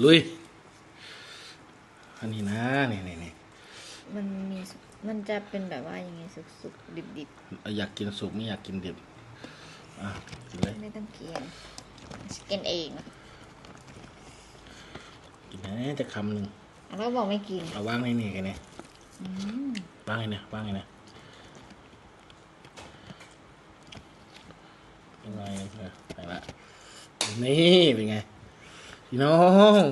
ลุย อันนี้นะนี่นี่นี่มันมีสุมันจะเป็นแบบว่ายังไงสุกๆดิบอยากกินสุกไม่อยากกินดิบ อะ กินเลยๆไม่ต้องเกียนกินเองนะกินแค่จะคำหนึ่งแล้วบอกไม่กิน เอาว่างในนี่กันเนี่ยอืมว่างไงเนี่ยว่างไงเนี่ยยังไงเนี่ยไปละนี่เป็นไง พี่น้อง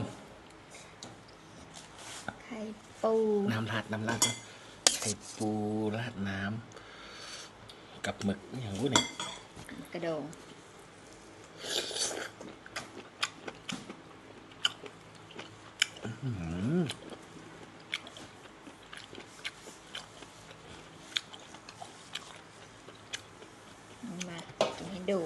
ไข่ปูน้ำราดน้ำราดนะไข่ปูราดน้ำกับหมึกอย่างรู้เนี่ยกระโดงเอามากินให้ดู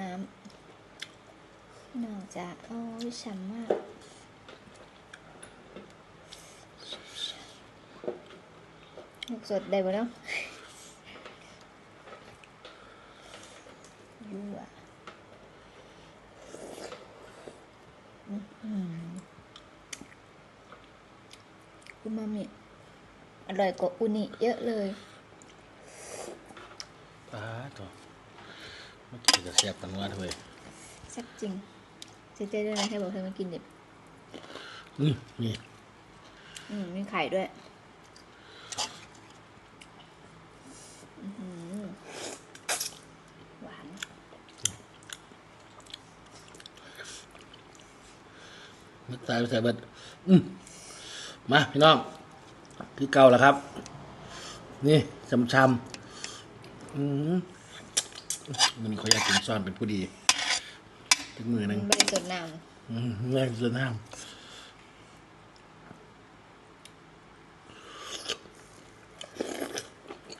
น้ำนอกจากโอ้ยฉ่ำมากลูกสดได้บ่เนาะยั่วอื้อหืออูมามิอร่อยกว่าอุนิเยอะเลยป้าตัว มื่อกี้จะเสียบกันว่าด้วยแซ่บจริงเจ๊เจ๊ด้วยนะให้บอกเธอมากินดิบนี่นี่ อืมมีไข่ด้วยอื้อหือหวานนึกตายไปใส่เบิดอืมมาพี่น้อง คือเก่าแล้วครับ นี่ช้ำๆอืม มันเขาอยากกินซ่อนเป็นผู้ดีถึงมือหนึงบริสุทธิ์น้อืมแรงสุดน้ำ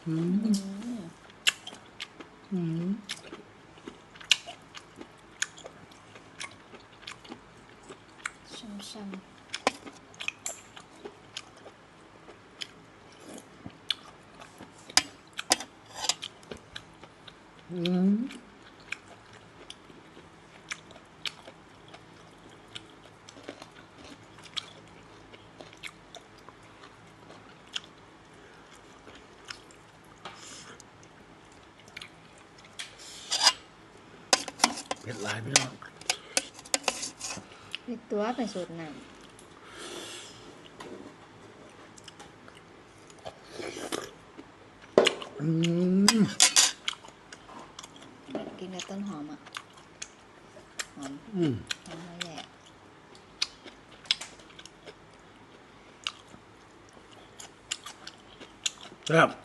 อืมอืมำช่ำ เผ็ดหลายพี่น้องๆเป็นตัวเป็นสูตรน้อืมำแบบ กินกับต้นหอมอะ หอมอืมหอมไม่แหละครับ